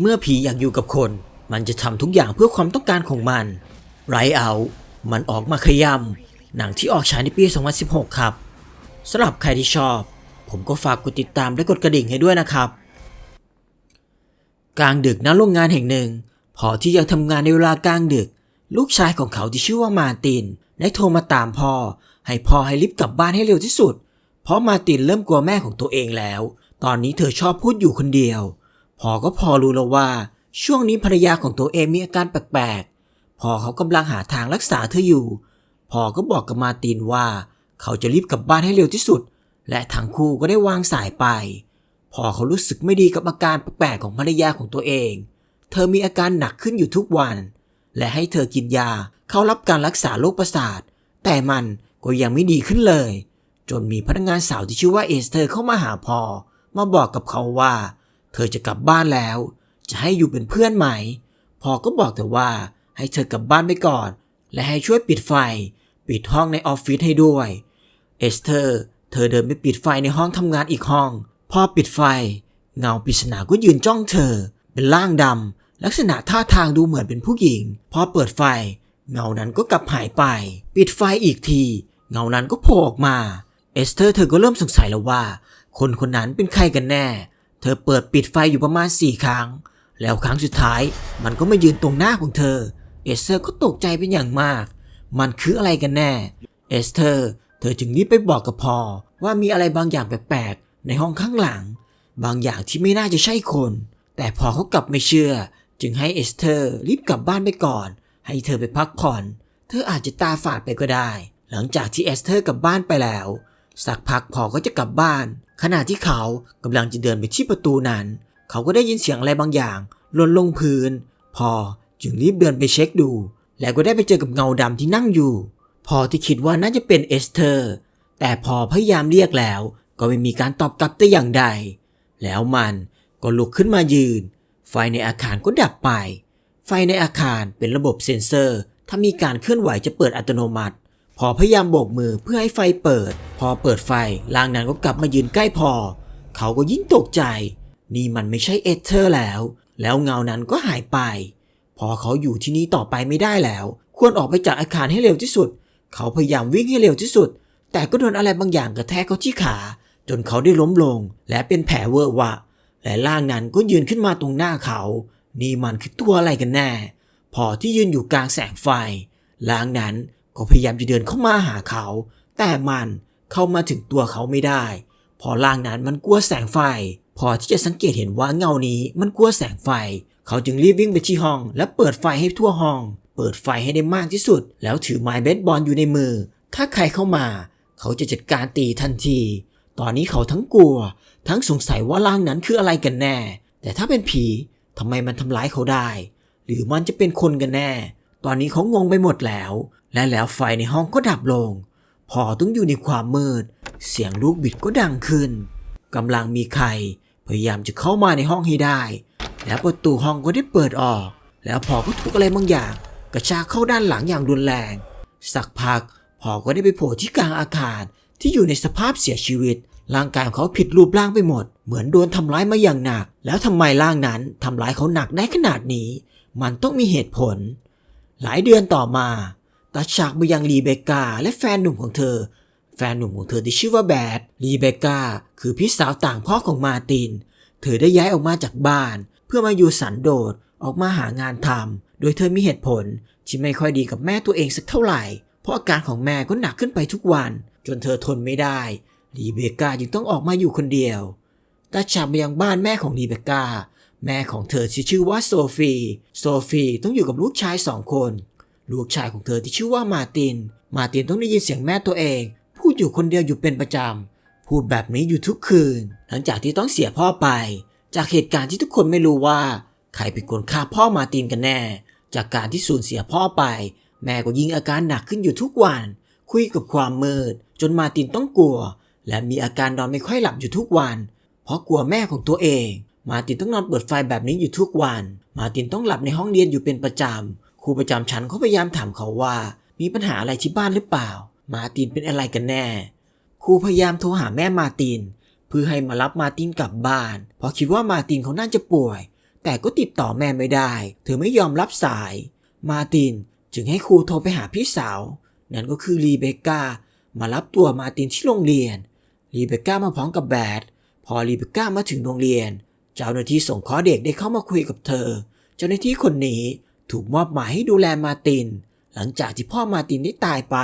เมื่อผีอยากอยู่กับคน มันจะทำทุกอย่างเพื่อความต้องการของมัน ไรเอามันออกมาขยำหนังที่ออกฉายในปี 2016 ครับสำหรับใครที่ชอบ ผมก็ฝากกดติดตามและกดกระดิ่งให้ด้วยนะครับ กลางดึกณโรงงานแห่งหนึ่ง พอที่ยังทำงานในเวลากลางดึก ลูกชายของเขาที่ชื่อว่ามาตินได้โทรมาตามพ่อ ให้พ่อให้รีบกลับบ้านให้เร็วที่สุด เพราะมาตินเริ่มกลัวแม่ของตัวเองแล้ว ตอนนี้เธอชอบพูดอยู่คนเดียว พอก็พอรู้แล้วว่า ช่วงนี้ภรรยาของตัวเองมีอาการแปลกๆ พอเขากำลังหาทางรักษาเธออยู่ พอก็บอกกับมาตินว่า เขาจะรีบกลับบ้านให้เร็วที่สุด และทั้งคู่ก็ได้วางสายไป พอเขารู้สึกไม่ดีกับอาการแปลกๆของภรรยาของตัวเอง เธอมีอาการหนักขึ้นอยู่ทุกวัน และให้เธอกินยาเข้ารับการรักษาโรคประสาท แต่มันก็ยังไม่ดีขึ้นเลย จนมีพนักงานสาวที่ชื่อว่าเอสเธอร์เข้ามาหาพอมาบอกกับเขาว่า เธอจะกลับบ้านแล้ว จะให้อยู่เป็นเพื่อนไหม พอก็บอกเธอว่าให้เธอกลับบ้านไปก่อน และให้ช่วยปิดไฟ ปิดห้องในออฟฟิศให้ด้วย เอสเธอร์ เธอเดินไปปิดไฟในห้องทำงานอีกห้อง พอปิดไฟ เงาปริศนาก็ยืนจ้องเธอ เป็นร่างดำลักษณะท่าทางดูเหมือนเป็นผู้หญิง พอเปิดไฟ เงานั้นก็กลับหายไป ปิดไฟอีกที เงานั้นก็โผล่ออกมา เอสเธอร์เธอก็เริ่มสงสัยแล้วว่า คนคนนั้นเป็นใครกันแน่ เธอเปิดปิดไฟอยู่ประมาณสี่ครั้ง แล้วครั้งสุดท้ายมันก็มายืนตรงหน้าของเธอ เอสเธอร์ก็ตกใจเป็นอย่างมาก มันคืออะไรกันแน่ เอสเธอร์ เธอจึงรีบไปบอกกับพอว่ามีอะไรบางอย่างแปลกๆในห้องข้างหลัง บางอย่างที่ไม่น่าจะใช่คน แต่พอเขากลับไม่เชื่อ จึงให้เอสเธอร์รีบกลับบ้านไปก่อน ให้เธอไปพักผ่อน เธออาจจะตาฝาดไปก็ได้ หลังจากที่เอสเธอร์กลับบ้านไปแล้ว สักพักพอก็จะกลับบ้าน ขณะที่เขากำลังจะเดินไปที่ประตูนั้น เขาก็ได้ยินเสียงอะไรบางอย่างหล่นลงพื้น พอจึงรีบเดินไปเช็คดู แล้วก็ได้ไปเจอกับเงาดำที่นั่งอยู่ พอที่คิดว่าน่าจะเป็นเอสเธอร์ แต่พอพยายามเรียกแล้ว ก็ไม่มีการตอบกลับแต่อย่างใด แล้วมันก็ลุกขึ้นมายืน ไฟในอาคารก็ดับไป ไฟในอาคารเป็นระบบเซ็นเซอร์ ถ้ามีการเคลื่อนไหวจะเปิดอัตโนมัติ พอพยายามโบกมือเพื่อให้ไฟเปิด พอเปิดไฟร่างนั้นก็กลับมายืนใกล้พอ เขาก็ยิ่งตกใจ นี่มันไม่ใช่เอเธอร์แล้ว แล้วเงานั้นก็หายไป พอเขาอยู่ที่นี่ต่อไปไม่ได้แล้ว ควรออกไปจากอาคารให้เร็วที่สุด เขาพยายามวิ่งให้เร็วที่สุด แต่ก็โดนอะไรบางอย่างกระแทกเขาที่ขา จนเขาได้ล้มลง และเป็นแผลเวอะวะ และร่างนั้นก็ยืนขึ้นมาตรงหน้าเขา นี่มันคือตัวอะไรกันแน่ พอที่ยืนอยู่กลางแสงไฟร่างนั้น ก็พยายามจะเดินเข้ามาหาเขา แต่มันเข้ามาถึงตัวเขาไม่ได้ พอร่างนั้นมันกลัวแสงไฟ พอที่จะสังเกตเห็นว่าเงานี้มันกลัวแสงไฟ เขาจึงรีบวิ่งไปที่ห้อง และเปิดไฟให้ทั่วห้อง เปิดไฟให้ได้มากที่สุด แล้วถือไม้เบสบอลอยู่ในมือ ถ้าใครเข้ามา เขาจะจัดการตีทันที ตอนนี้เขาทั้งกลัว ทั้งสงสัยว่าร่างนั้นคืออะไรกันแน่ แต่ถ้าเป็นผีทำไมมันทำร้ายเขาได้ หรือมันจะเป็นคนกันแน่ ตอนนี้เขางงไปหมดแล้ว และแล้วไฟในห้องก็ดับลง พอต้องอยู่ในความมืด เสียงลูกบิดก็ดังขึ้นกำลังมีใครพยายามจะเข้ามาในห้องให้ได้ แล้วประตูห้องก็ได้เปิดออก แล้วพอก็ถูกอะไรบางอย่าง กระชากเข้าด้านหลังอย่างรุนแรง สักพักพอก็ได้ไปโผล่ที่กลางอาคารที่อยู่ในสภาพเสียชีวิต ร่างกายของเขาผิดรูปร่างไปหมด เหมือนโดนทำร้ายมาอย่างหนัก แล้วทำไมร่างนั้นทำร้ายเขาหนักได้ขนาดนี้ มันต้องมีเหตุผล หลายเดือนต่อมา ตัดฉากมายังรีเบคกาและแฟนหนุ่มของเธอ แฟนหนุ่มของเธอที่ชื่อว่าแบดรีเบคกาคือพี่สาวต่างพ่อของมาติน เธอได้ย้ายออกมาจากบ้าน เพื่อมาอยู่สันโดษออกมาหางานทำโดยเธอมีเหตุผลที่ไม่ค่อยดีกับแม่ตัวเองสักเท่าไหร่ เพราะอาการของแม่ก็หนักขึ้นไปทุกวัน จนเธอทนไม่ได้รีเบคกาจึงต้องออกมาอยู่คนเดียวตัดฉากมายังบ้านแม่ของรีเบคกาแม่ของเธอชื่อว่าโซฟี โซฟีต้องอยู่กับลูกชายสองคน ลูกชายของเธอที่ชื่อว่ามาติน มาตินต้องได้ยินเสียงแม่ตัวเอง พูดอยู่คนเดียวอยู่เป็นประจำ พูดแบบนี้อยู่ทุกคืน หลังจากที่ต้องเสียพ่อไป จากเหตุการณ์ที่ทุกคนไม่รู้ว่า ใครเป็นคนฆ่าพ่อมาตินกันแน่ จากการที่สูญเสียพ่อไป แม่ก็ยิ่งอาการหนักขึ้นอยู่ทุกวัน คุยกับความมืด จนมาตินต้องกลัว และมีอาการนอนไม่ค่อยหลับอยู่ทุกวัน เพราะกลัวแม่ของตัวเอง มาตินต้องนอนเปิดไฟแบบนี้อยู่ทุกวัน มาตินต้องหลับในห้องเรียนอยู่เป็นประจำ ครูประจำชั้นเขาพยายามถามเขาว่า มีปัญหาอะไรที่บ้านหรือเปล่า มาตินเป็นอะไรกันแน่ ครูพยายามโทรหาแม่มาติน เพื่อให้มารับมาตินกลับบ้าน เพราะคิดว่ามาตินเขาน่าจะป่วย แต่ก็ติดต่อแม่ไม่ได้ เธอไม่ยอมรับสาย มาตินจึงให้ครูโทรไปหาพี่สาว นั่นก็คือรีเบคก้ามารับตัวมาตินที่โรงเรียน รีเบคก้ามาพร้อมกับแบด พอรีเบคก้ามาถึงโรงเรียน เจ้าหน้าที่ส่งข้อเด็กได้เข้ามาคุยกับเธอ เจ้าหน้าที่คนนี้ ถูกมอบหมายให้ดูแลมาติน หลังจากที่พ่อมาตินได้ตายไป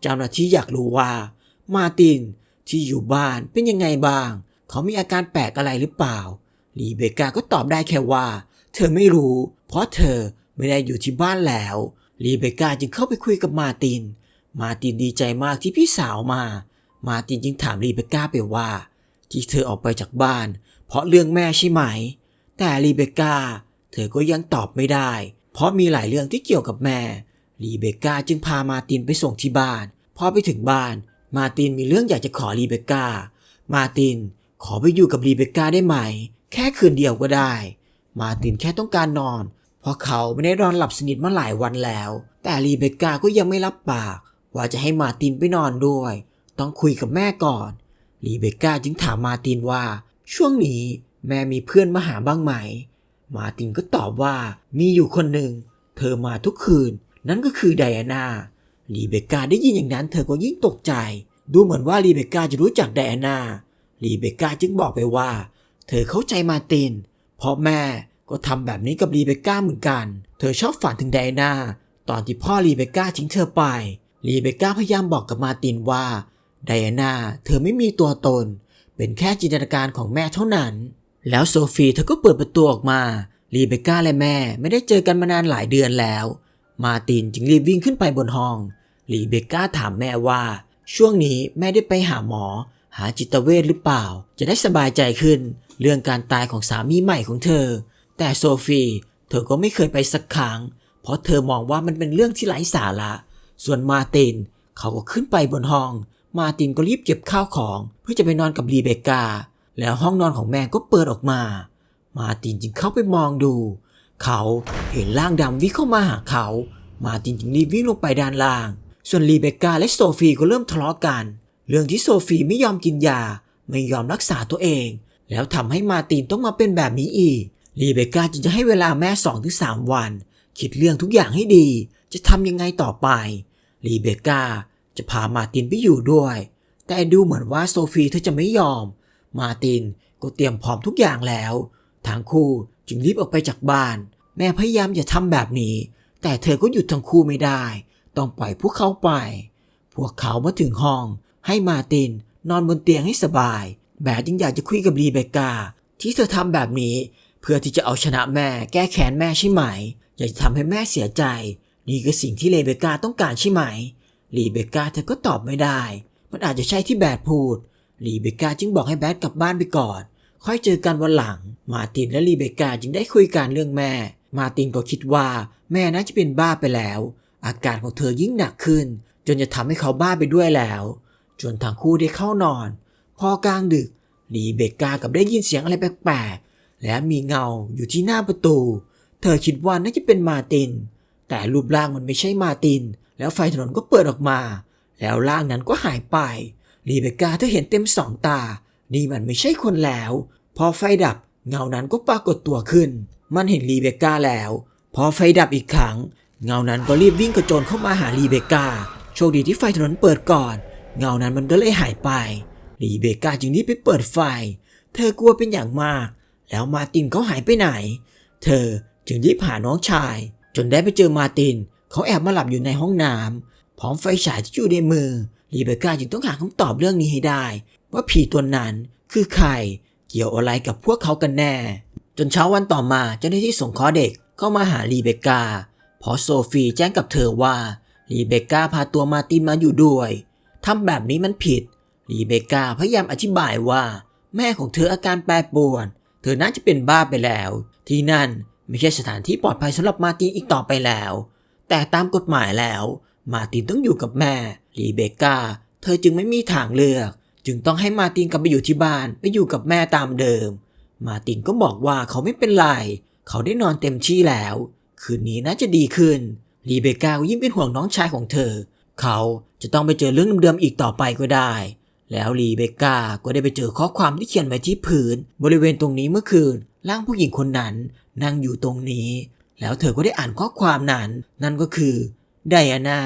เจ้าหน้าที่อยากรู้ว่า มาตินที่อยู่บ้านเป็นยังไงบ้าง เขามีอาการแปลกอะไรหรือเปล่ารีเบก้าก็ตอบได้แค่ว่า เธอไม่รู้ เพราะเธอไม่ได้อยู่ที่บ้านแล้วรีเบก้าจึงเข้าไปคุยกับมาติน มาตินดีใจมากที่พี่สาวมา มาตินจึงถามรีเบก้าไปว่า ที่เธอออกไปจากบ้าน เพราะเรื่องแม่ใช่ไหม แต่รีเบก้าเธอก็ยังตอบไม่ได้ เพราะมีหลายเรื่องที่เกี่ยวกับแม่ รีเบคก้าจึงพามาตินไปส่งที่บ้าน พอไปถึงบ้าน มาตินมีเรื่องอยากจะขอรีเบคก้า มาตินขอไปอยู่กับรีเบคก้าได้ไหม แค่คืนเดียวก็ได้ มาตินแค่ต้องการนอน เพราะเขาไม่ได้นอนหลับสนิทมาหลายวันแล้ว แต่รีเบคก้าก็ยังไม่รับปาก ว่าจะให้มาตินไปนอนด้วย ต้องคุยกับแม่ก่อน รีเบคก้าจึงถามมาตินว่า ช่วงนี้แม่มีเพื่อนมาหาบ้างไหม มาตินก็ตอบว่ามีอยู่คนหนึ่ง เธอมาทุกคืน นั่นก็คือไดอาน่ารีเบคกาได้ยินอย่างนั้นเธอก็ยิ่งตกใจ ดูเหมือนว่ารีเบคกาจะรู้จักไดอาน่ารีเบคกาจึงบอกไปว่า เธอเข้าใจมาติน เพราะแม่ก็ทำแบบนี้กับรีเบคก้าเหมือนกัน เธอชอบฝันถึงไดอาน่าตอนที่พ่อรีเบคก้าทิ้งเธอไป รีเบคก้าพยายามบอกกับมาตินว่าไดอาน่าเธอไม่มีตัวตน เป็นแค่จินตนาการของแม่เท่านั้น แล้วโซฟีเธอก็เปิดประตูออกมารีเบก้าและแม่ไม่ได้เจอกันมานานหลายเดือนแล้ว มาตินจึงรีบวิ่งขึ้นไปบนห้องรีเบก้าถามแม่ว่า ช่วงนี้แม่ได้ไปหาหมอ หาจิตเวชหรือเปล่า จะได้สบายใจขึ้น เรื่องการตายของสามีใหม่ของเธอ แต่โซฟีเธอก็ไม่เคยไปสักครั้ง เพราะเธอมองว่ามันเป็นเรื่องที่ไร้สาระ ส่วนมาตินเขาก็ขึ้นไปบนห้อง มาตินก็รีบเก็บข้าวของ เพื่อจะไปนอนกับรีเบก้า แล้วห้องนอนของแม่ก็เปิดออกมา มาตินจึงเข้าไปมองดู เขาเห็นร่างดำวิ่งเข้ามาหาเขา มาตินจึงรีบวิ่งลงไปด้านล่าง ส่วนรีเบคก้าและโซฟีก็เริ่มทะเลาะกัน เรื่องที่โซฟีไม่ยอมกินยา ไม่ยอมรักษาตัวเอง แล้วทำให้มาตินต้องมาเป็นแบบนี้อีก รีเบคก้าจึงจะให้เวลาแม่2องถึงสามวัน คิดเรื่องทุกอย่างให้ดี จะทำยังไงต่อไป รีเบคก้าจะพามาตินไปอยู่ด้วย แต่ดูเหมือนว่าโซฟีเธอจะไม่ยอม มาตินก็เตรียมพร้อมทุกอย่างแล้ว ทั้งคู่จึงรีบออกไปจากบ้าน แม่พยายามอย่าทำแบบนี้ แต่เธอก็หยุดทั้งคู่ไม่ได้ ต้องปล่อยพวกเขาไป พวกเขามาถึงห้อง ให้มาตินนอนบนเตียงให้สบาย แบดจึงอยากจะคุยกับรีเบกา ที่เธอทำแบบนี้ เพื่อที่จะเอาชนะแม่แก้แค้นแม่ใช่ไหม อยากจะทำให้แม่เสียใจ นี่คือสิ่งที่รีเบกาต้องการใช่ไหมรีเบกาเธอก็ตอบไม่ได้ มันอาจจะใช่ที่แบดพูด รีเบคกาจึงบอกให้แบดกลับบ้านไปก่อน ค่อยเจอกันวันหลัง มาตินและรีเบคกาจึงได้คุยกันเรื่องแม่ มาตินก็คิดว่าแม่น่าจะเป็นบ้าไปแล้ว อาการของเธอยิ่งหนักขึ้น จนจะทำให้เขาบ้าไปด้วยแล้ว จนทั้งคู่ได้เข้านอน พอกลางดึกรีเบคกากับได้ยินเสียงอะไรแปลกๆ และมีเงาอยู่ที่หน้าประตู เธอคิดว่าน่าจะเป็นมาติน แต่รูปร่างมันไม่ใช่มาติน แล้วไฟถนนก็เปิดออกมา แล้วร่างนั้นก็หายไป รีเบคก้าเธอเห็นเต็มสองตา นี่มันไม่ใช่คนแล้ว พอไฟดับเงานั้นก็ปรากฏตัวขึ้น มันเห็นรีเบคก้าแล้ว พอไฟดับอีกครั้ง เงานั้นก็รีบวิ่งกระโจนเข้ามาหารีเบคก้า โชคดีที่ไฟถนนเปิดก่อน เงานั้นมันก็เลยหายไป รีเบคก้าจึงรีบไปเปิดไฟ เธอกลัวเป็นอย่างมาก แล้วมาตินเขาหายไปไหน เธอจึงรีบหาน้องชาย จนได้ไปเจอมาติน เขาแอบมาหลับอยู่ในห้องน้ำพร้อมไฟฉายที่อยู่ในมือ รีเบคก้าจึงต้องหาคำตอบเรื่องนี้ให้ได้ ว่าผีตัวนั้นคือใครเกี่ยวอะไรกับพวกเขากันแน่ จนเช้าวันต่อมาเจ้าหน้าที่ส่งข้อเด็กเข้ามาหารีเบคก้าเพราะโซฟีแจ้งกับเธอว่ารีเบคก้าพาตัวมาตินมาอยู่ด้วยทำแบบนี้มันผิดรีเบคก้าพยายามอธิบายว่า แม่ของเธออาการแปรปรวน เธอน่าจะเป็นบ้าไปแล้ว ที่นั่นไม่ใช่สถานที่ปลอดภัยสำหรับมาตินอีกต่อไปแล้ว แต่ตามกฎหมายแล้ว มาตินต้องอยู่กับแม่ รีเบคก้าเธอจึงไม่มีทางเลือก จึงต้องให้มาตินกลับไปอยู่ที่บ้านไปอยู่กับแม่ตามเดิม มาตินก็บอกว่าเขาไม่เป็นไร เขาได้นอนเต็มที่แล้ว คืนนี้น่าจะดีขึ้นรีเบคก้าก็ยิ่งเป็นห่วงน้องชายของเธอ เขาจะต้องไปเจอเรื่องเดิมๆอีกต่อไปก็ได้ แล้วรีเบคก้าก็ได้ไปเจอข้อความที่เขียนไว้ที่พื้น บริเวณตรงนี้เมื่อคืนร่างผู้หญิงคนนั้นนั่งอยู่ตรงนี้ แล้วเธอก็ได้อ่านข้อความนั้น นั่นก็คือไดอาน่า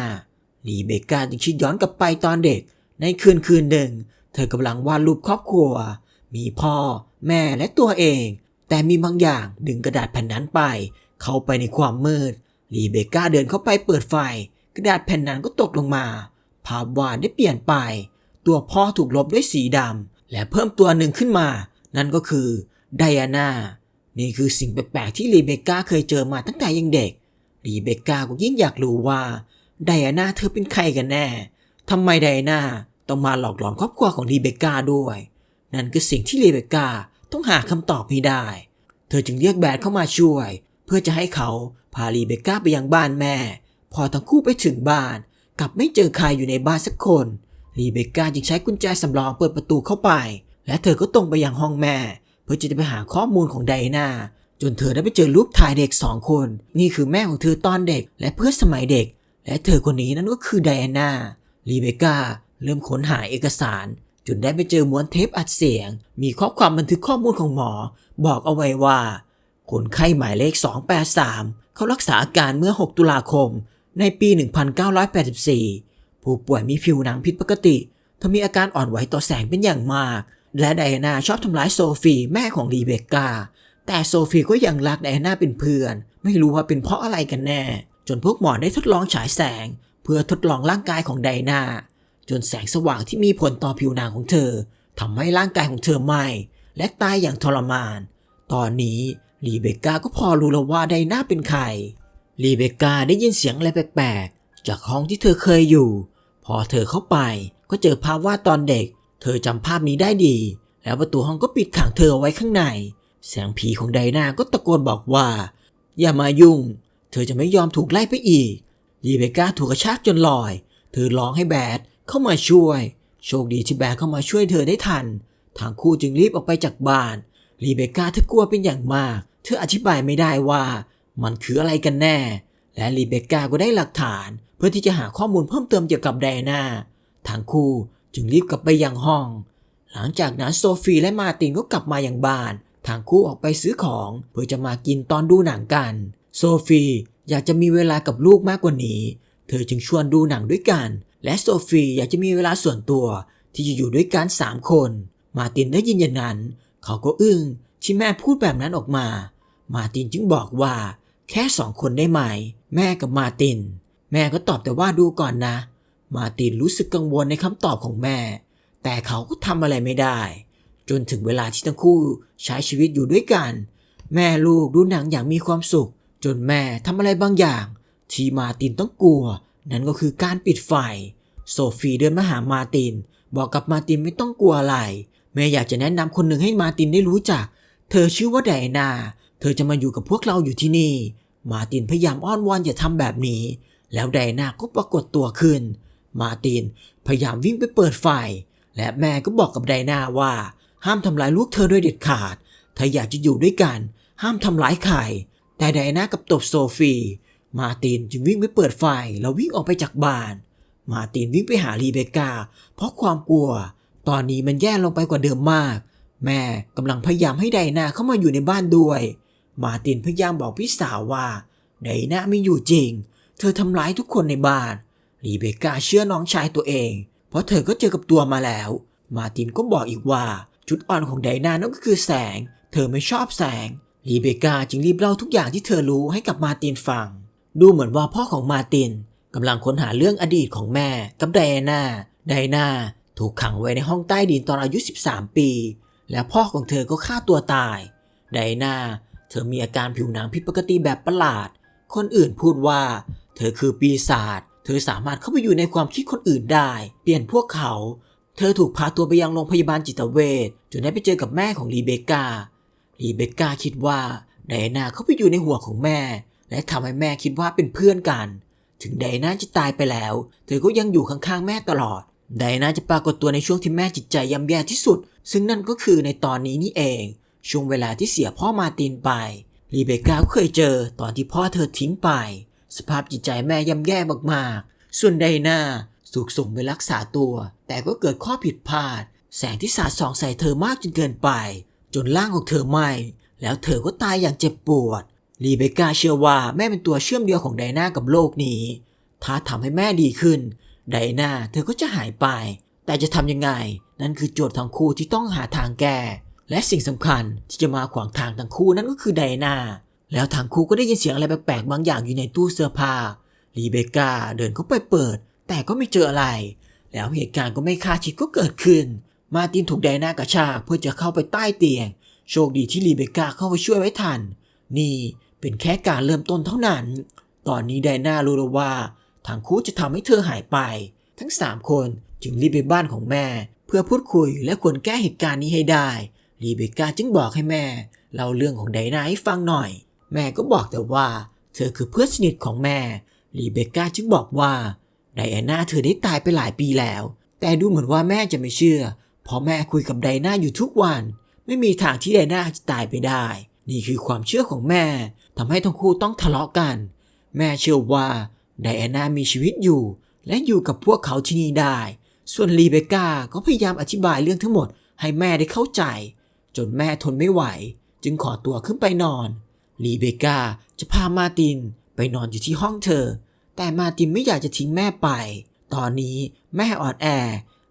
ลีเบกาจึงคิดย้อนกลับไปตอนเด็ก ในคืนคืนหนึ่ง เธอกำลังวาดรูปครอบครัว มีพ่อ แม่และตัวเอง แต่มีบางอย่างดึงกระดาษแผ่นนั้นไป เข้าไปในความมืดลีเบกาเดินเข้าไปเปิดไฟ กระดาษแผ่นนั้นก็ตกลงมา ภาพวาดได้เปลี่ยนไป ตัวพ่อถูกลบด้วยสีดำและเพิ่มตัวหนึ่งขึ้นมา นั่นก็คือไดอาน่านี่คือสิ่งแปลกๆที่ลีเบกาเคยเจอมาตั้งแต่ยังเด็กลีเบกาก็ยิ่งอยากรู้ว่า ไดอาน่าเธอเป็นใครกันแน่ทำไมไดอาน่าต้องมาหลอกหลอนครอบครัวของลีเบกาด้วย นั่นคือสิ่งที่ลีเบกาต้องหาคำตอบให้ได้ เธอจึงเรียกแบดเข้ามาช่วย เพื่อจะให้เขาพาลีเบกาไปยังบ้านแม่ พอทั้งคู่ไปถึงบ้าน กลับไม่เจอใครอยู่ในบ้านสักคนลีเบกาจึงใช้กุญแจสำรองเปิดประตูเข้าไป และเธอก็ตรงไปยังห้องแม่ เพื่อจะไปหาข้อมูลของไดนาจนเธอได้ไปเจอรูปถ่ายเด็กสองคน นี่คือแม่ของเธอตอนเด็ก และเพื่อนสมัยเด็ก และเธอคนนี้นั่นก็คือไดอาน่าลีเบกาเริ่มค้นหาเอกสาร จนได้ไปเจอม้วนเทปอัดเสียง มีข้อความบันทึกข้อมูลของหมอ บอกเอาไว้ว่า คนไข้หมายเลข 283 เขารักษาอาการเมื่อ 6 ตุลาคม ในปี 1984 ผู้ป่วยมีผิวหนังผิดปกติเธอมีอาการอ่อนไหวต่อแสงเป็นอย่างมาก และไดอาน่าชอบทำร้ายโซฟีแม่ของรีเบกาแต่โซฟีก็ยังรักไดอาน่าเป็นเพื่อน ไม่รู้ว่าเป็นเพราะอะไรกันแน่ จนพวกหมอได้ทดลองฉายแสง เพื่อทดลองร่างกายของไดนาจนแสงสว่างที่มีผลต่อผิวหนังของเธอทำให้ร่างกายของเธอไหม้และตายอย่างทรมาน ตอนนี้รีเบคก้าก็พอรู้แล้วว่าไดนาเป็นใครรีเบคก้าได้ยินเสียงอะไรแปลกๆ จากห้องที่เธอเคยอยู่ พอเธอเข้าไปก็เจอภาพวาดตอนเด็ก เธอจำภาพนี้ได้ดี แล้วประตูห้องก็ปิดขังเธอเอาไว้ข้างใน แสงผีของไดนาก็ตะโกนบอกว่า อย่ามายุ่ง เธอจะไม่ยอมถูกไล่ไปอีกรีเบคก้าถูกกระชากจนลอย เธอร้องให้แบดเข้ามาช่วย โชคดีที่แบดเข้ามาช่วยเธอได้ทัน ทางคู่จึงรีบออกไปจากบ้านรีเบคก้าเธอกลัวเป็นอย่างมาก เธออธิบายไม่ได้ว่า มันคืออะไรกันแน่ และรีเบคก้าก็ได้หลักฐาน เพื่อที่จะหาข้อมูลเพิ่มเติมเกี่ยวกับไดอาน่าทั้งคู่จึงรีบกลับไปยังห้อง หลังจากนั้นโซฟีและมาตินก็กลับมาอย่างบ้านทั้งคู่ออกไปซื้อของเพื่อจะมากินตอนดูหนังกัน โซฟีอยากจะมีเวลากับลูกมากกว่านี้ เธอจึงชวนดูหนังด้วยกัน และโซฟีอยากจะมีเวลาส่วนตัว ที่จะอยู่ด้วยกันสามคน มาตินได้ยินอย่างนั้น เขาก็อึ้งที่แม่พูดแบบนั้นออกมา มาตินจึงบอกว่า แค่สองคนได้ไหม แม่กับมาติน แม่ก็ตอบแต่ว่าดูก่อนนะ มาตินรู้สึกกังวลในคำตอบของแม่ แต่เขาก็ทำอะไรไม่ได้ จนถึงเวลาที่ทั้งคู่ใช้ชีวิตอยู่ด้วยกัน แม่ลูกดูหนังอย่างมีความสุข จนแม่ทำอะไรบางอย่าง ที่มาตินต้องกลัว นั่นก็คือการปิดไฟ โซฟีเดินมาหามาติน บอกกับมาตินไม่ต้องกลัวอะไร แม่อยากจะแนะนำคนหนึ่งให้มาตินได้รู้จัก เธอชื่อว่าไดนา เธอจะมาอยู่กับพวกเราอยู่ที่นี่ มาตินพยายามอ้อนวอนอย่าทำแบบนี้ แล้วไดนาก็ปรากฏตัวขึ้น มาตินพยายามวิ่งไปเปิดไฟ และแม่ก็บอกกับไดนาว่า ห้ามทำร้ายลูกเธอด้วยเด็ดขาด ถ้าอยากจะอยู่ด้วยกัน ห้ามทำร้ายใคร แต่ไดอาน่ากับตบโซฟี มาตินจึงวิ่งไปเปิดไฟแล้ววิ่งออกไปจากบ้าน มาตินวิ่งไปหารีเบกา เพราะความกลัว ตอนนี้มันแย่ลงไปกว่าเดิมมาก แม่กำลังพยายามให้ไดอาน่าเข้ามาอยู่ในบ้านด้วย มาตินพยายามบอกพี่สาวว่าไดอาน่าไม่อยู่จริง เธอทำร้ายทุกคนในบ้านรีเบกาเชื่อน้องชายตัวเอง เพราะเธอก็เจอกับตัวมาแล้ว มาตินก็บอกอีกว่า จุดอ่อนของไดนานั่นก็คือแสง เธอไม่ชอบแสง รีเบกาจึงรีบเล่าทุกอย่างที่เธอรู้ให้กับมาตินฟัง ดูเหมือนว่าพ่อของมาตินกำลังค้นหาเรื่องอดีตของแม่กับไดอาน่า ไดอาน่าถูกขังไว้ในห้องใต้ดินตอนอายุ 13 ปี แล้วพ่อของเธอก็ฆ่าตัวตาย ไดอาน่าเธอมีอาการผิวหนังผิดปกติแบบประหลาด คนอื่นพูดว่า เธอคือปีศาจ เธอสามารถเข้าไปอยู่ในความคิดคนอื่นได้ เปลี่ยนพวกเขา เธอถูกพาตัวไปยังโรงพยาบาลจิตเวชจนได้ไปเจอกับแม่ของรีเบกา รีเบคก้าคิดว่าไดอาน่าเข้าไปอยู่ในหัวของแม่ และทำให้แม่คิดว่าเป็นเพื่อนกัน ถึงไดอาน่าจะตายไปแล้ว เธอก็ยังอยู่ข้างๆแม่ตลอด ไดอาน่าจะปรากฏตัวในช่วงที่แม่จิตใจย่ำแย่ที่สุด ซึ่งนั่นก็คือในตอนนี้นี่เอง ช่วงเวลาที่เสียพ่อมาตินไปรีเบคก้าเคยเจอตอนที่พ่อเธอทิ้งไป สภาพจิตใจแม่ย่ำแย่มากๆ ส่วนไดอาน่าถูกส่งไปรักษาตัว แต่ก็เกิดข้อผิดพลาด แสงที่สาดส่องใส่เธอมากจนเกินไป จนร่างของเธอไหม้แล้วเธอก็ตายอย่างเจ็บปวด รีเบคก้าเชื่อว่าแม่เป็นตัวเชื่อมเดียวของไดนากับโลกนี้ ถ้าทำให้แม่ดีขึ้น ไดนาเธอก็จะหายไป แต่จะทำยังไง นั่นคือโจทย์ทั้งคู่ที่ต้องหาทางแก้ และสิ่งสำคัญที่จะมาขวางทางทั้งคู่นั่นก็คือไดนาแล้วทั้งคู่ก็ได้ยินเสียงอะไรแปลกๆบางอย่างอยู่ในตู้เสื้อผ้า รีเบคก้าเดินเข้าไปเปิด แต่ก็ไม่เจออะไร แล้วเหตุการณ์ก็ไม่คาดคิดก็เกิดขึ้น มาตินถูกไดนากระชากเพื่อจะเข้าไปใต้เตียง โชคดีที่รีเบคก้าเข้าไปช่วยไว้ทัน นี่เป็นแค่การเริ่มต้นเท่านั้น ตอนนี้ไดนารู้แล้วว่าทั้งคู่จะทำให้เธอหายไป ทั้งสามคนจึงรีบไปบ้านของแม่ เพื่อพูดคุยและควรแก้เหตุการณ์นี้ให้ได้รีเบคก้าจึงบอกให้แม่เล่าเรื่องของไดนาให้ฟังหน่อย แม่ก็บอกแต่ว่า เธอคือเพื่อนสนิทของแม่รีเบคก้าจึงบอกว่าไดอาน่าเธอได้ตายไปหลายปีแล้ว แต่ดูเหมือนว่าแม่จะไม่เชื่อ พราะแม่คุยกับไดนาอยู่ทุกวัน ไม่มีทางที่ไดนาจะตายไปได้ นี่คือความเชื่อของแม่ทำให้ทั้งคู่ต้องทะเลาะกัน แม่เชื่อว่าไดอาน่ามีชีวิตอยู่ และอยู่กับพวกเขาที่นี่ได้ ส่วนรีเบก้าก็พยายามอธิบายเรื่องทั้งหมดให้แม่ได้เข้าใจ จนแม่ทนไม่ไหว จึงขอตัวขึ้นไปนอนรีเบก้าจะพามาตินไปนอนอยู่ที่ห้องเธอ แต่มาตินไม่อยากจะทิ้งแม่ไป ตอนนี้แม่อ่อนแอ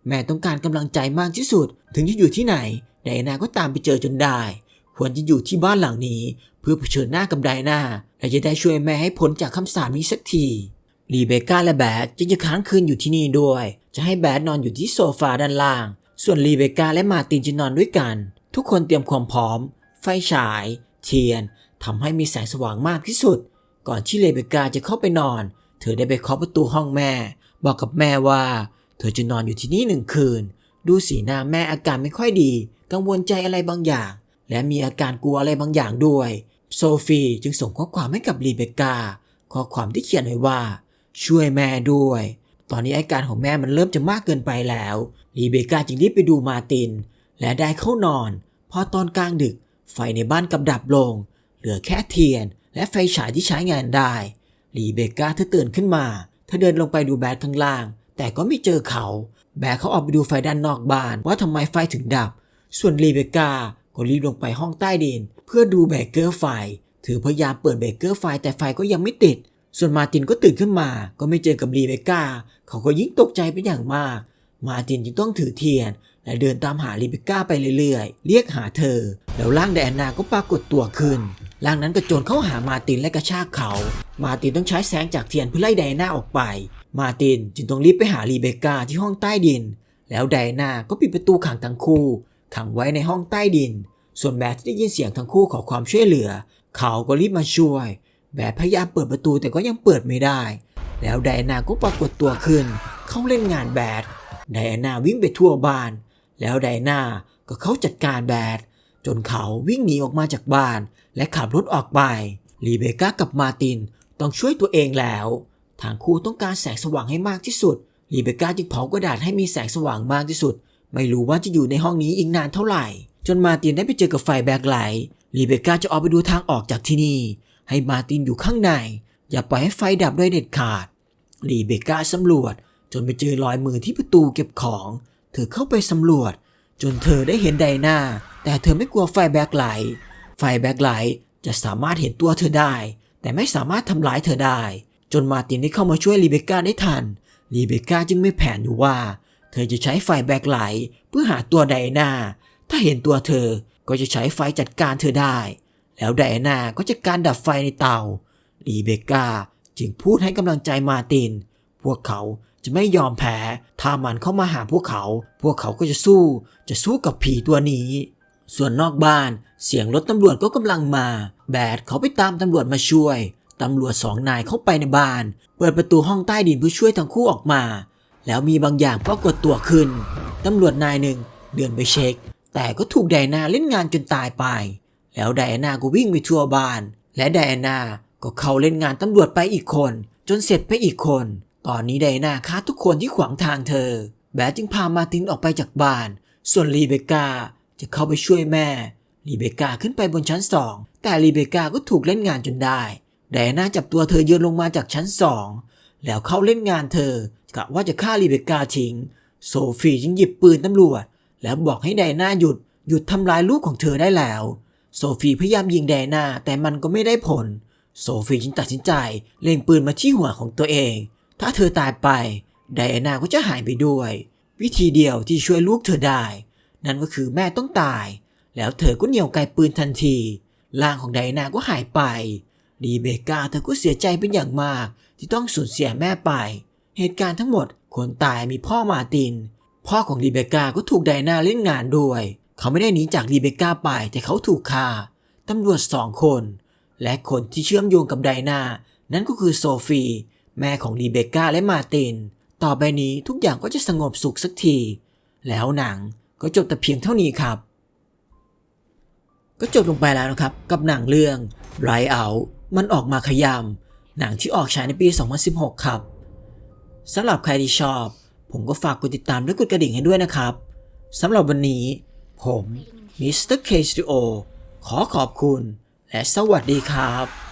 แม่ต้องการกำลังใจมากที่สุด ถึงจะอยู่ที่ไหนไดอานาก็ตามไปเจอจนได้ ควรจะอยู่ที่บ้านหลังนี้ เพื่อเผชิญหน้ากับไดอานาและจะได้ช่วยแม่ให้พ้นจากคำสาปนี้สักทีรีเบคก้าและแบดจึงจะค้างคืนอยู่ที่นี่ด้วย จะให้แบดนอนอยู่ที่โซฟาด้านล่าง ส่วนรีเบคก้าและมาตินจะนอนด้วยกัน ทุกคนเตรียมความพร้อม ไฟฉาย เทียนทำให้มีแสงสว่างมากที่สุด ก่อนที่เรเบคก้าจะเข้าไปนอน เธอได้ไปเคาะประตูห้องแม่ บอกกับแม่ว่า เธอจะนอนอยู่ที่นี่หนึ่งคืน ดูสีหน้าแม่อาการไม่ค่อยดี กังวลใจอะไรบางอย่าง และมีอาการกลัวอะไรบางอย่างด้วย โซฟีจึงส่งข้อความให้กับรีเบคกาข้อความที่เขียนไว้ว่า ช่วยแม่ด้วย ตอนนี้อาการของแม่มันเริ่มจะมากเกินไปแล้วรีเบคกาจึงรีบไปดูมาติน และได้เข้านอน พอตอนกลางดึก ไฟในบ้านกำดับลง เหลือแค่เทียน และไฟฉายที่ใช้งานได้รีเบคกาเธอตื่นขึ้นมา เธอเดินลงไปดูแบดข้างล่าง แต่ก็ไม่เจอเขา แบดเขาออกไปดูไฟด้านนอกบ้านว่าทำไมไฟถึงดับ ส่วนรีเบคก้าก็รีบลงไปห้องใต้ดิน เพื่อดูเบกเกอร์ไฟเธอพยายามเปิดเบกเกอร์ไฟแต่ไฟก็ยังไม่ติด ส่วนมาตินก็ตื่นขึ้นมา ก็ไม่เจอกับรีเบคก้า เขาก็ยิ่งตกใจเป็นอย่างมาก มาตินจึงต้องถือเทียน และเดินตามหารีเบคก้าไปเรื่อยๆ เรียกหาเธอ แล้วร่างไดอาน่าก็ปรากฏตัวขึ้น ร่างนั้นก็โจรเข้าหามาตินและกระชากเขา มาตินต้องใช้แสงจากเทียนเพื่อไล่ไดนาออกไป มาตินจึงต้องรีบไปหารีเบกาที่ห้องใต้ดิน แล้วไดนาก็ปิดประตูขังทั้งคู่ ขังไว้ในห้องใต้ดิน ส่วนแบทที่ได้ยินเสียงทั้งคู่ขอความช่วยเหลือ เขาก็รีบมาช่วย แบทพยายามเปิดประตูแต่ก็ยังเปิดไม่ได้ แล้วไดนาก็ปรากฏตัวขึ้น เข้าเล่นงานแบทไดนาวิ่งไปทั่วบ้าน แล้วไดนาก็เข้าจัดการแบท จนเขาวิ่งหนีออกมาจากบ้าน และขับรถออกไปรีเบก้ากับมาตินต้องช่วยตัวเองแล้วทางคู่ต้องการแสงสว่างให้มากที่สุดรีเบก้าจึงเผากระดาษให้มีแสงสว่างมากที่สุด ไม่รู้ว่าจะอยู่ในห้องนี้อีกนานเท่าไหร่ จนมาตินได้ไปเจอกับไฟแบกไหลท์รีเบก้าจะออกไปดูทางออกจากที่นี่ ให้มาตินอยู่ข้างใน อย่าปล่อยให้ไฟดับโดยเด็ดขาดรีเบก้าสำรวจจนไปเจอรอยมือที่ประตูเก็บของ เธอเข้าไปสำรวจ จนเธอได้เห็นไดนาแต่เธอไม่กลัวไฟแบ็คไลท์ไฟแบ็คไลท์จะสามารถเห็นตัวเธอได้ แต่ไม่สามารถทำร้ายเธอได้ จนมาตินได้เข้ามาช่วยรีเบคก้าได้ทันรีเบคก้าจึงไม่แผนอยู่ว่า เธอจะใช้ไฟแบ็คไลท์เพื่อหาตัวไดนาถ้าเห็นตัวเธอก็จะใช้ไฟจัดการเธอได้ แล้วไดนาก็จะการดับไฟในเตารีเบคก้าจึงพูดให้กำลังใจมาติน พวกเขา จะไม่ยอมแพ้ ถ้ามันเข้ามาหาพวกเขา พวกเขาก็จะสู้ จะสู้กับผีตัวนี้ ส่วนนอกบ้านเสียงรถตำรวจก็กำลังมา แบดเขาไปตามตำรวจมาช่วย ตำรวจสองนายเข้าไปในบ้าน เปิดประตูห้องใต้ดินเพื่อช่วยทั้งคู่ออกมา แล้วมีบางอย่างปรากฏตัวขึ้น ตำรวจนายหนึ่งเดินไปเช็ค แต่ก็ถูกไดนาเล่นงานจนตายไป แล้วไดนาก็วิ่งไปทั่วบ้าน และไดนาก็เข้าเล่นงานตำรวจไปอีกคน จนเสร็จไปอีกคน ตอนนี้ไดนาฆ่าทุกคนที่ขวางทางเธอ แบดจึงพามาตินออกไปจากบ้าน ส่วนรีเบกาจะเข้าไปช่วยแม่ รีเบกาขึ้นไปบนชั้นสอง แต่รีเบกาก็ถูกเล่นงานจนได้ไดอาน่าจับตัวเธอโยนลงมาจากชั้นสอง แล้วเข้าเล่นงานเธอกะว่าจะฆ่ารีเบกาทิ้ง โซฟีจึงหยิบปืนตำรวจ แล้วบอกให้ไดอาน่าหยุดหยุดทำร้ายลูกของเธอได้แล้วโโซฟีพยายามยิงไดอาน่าแต่มันก็ไม่ได้ผล โซฟีจึงตัดสินใจเล็งปืนมาที่หัวของตัวเอง ถ้าเธอตายไปไดอาน่าก็จะหายไปด้วย วิธีเดียวที่ช่วยลูกเธอได้ นั่นก็คือแม่ต้องตาย แล้วเธอก็เหนี่ยวไกปืนทันทีร่างของไดอาน่าก็หายไปรีเบกาเธอก็เสียใจเป็นอย่างมากที่ต้องสูญเสียแม่ไป เหตุการณ์ทั้งหมดคนตายมีพ่อมาติน พ่อของรีเบกาก็ถูกไดอาน่าเล่นงานด้วย เขาไม่ได้หนีจากรีเบกาไปแต่เขาถูกฆ่าตำรวจสองคน และคนที่เชื่อมโยงกับไดนา นั่นก็คือโซฟี แม่ของรีเบคก้าและมาติน ต่อไปนี้ทุกอย่างก็จะสงบสุขสักที แล้วหนังก็จบแต่เพียงเท่านี้ครับ ก็จบลงไปแล้วนะครับ กับหนังเรื่อง Right Out มันออกมาขยำหนังที่ออกฉายในปี 2016 ครับสำหรับใครที่ชอบ ผมก็ฝากกดติดตามและกดกระดิ่งให้ด้วยนะครับสำหรับวันนี้ ผมมิสเตอร์เคสตูโอขอขอบคุณ และสวัสดีครับ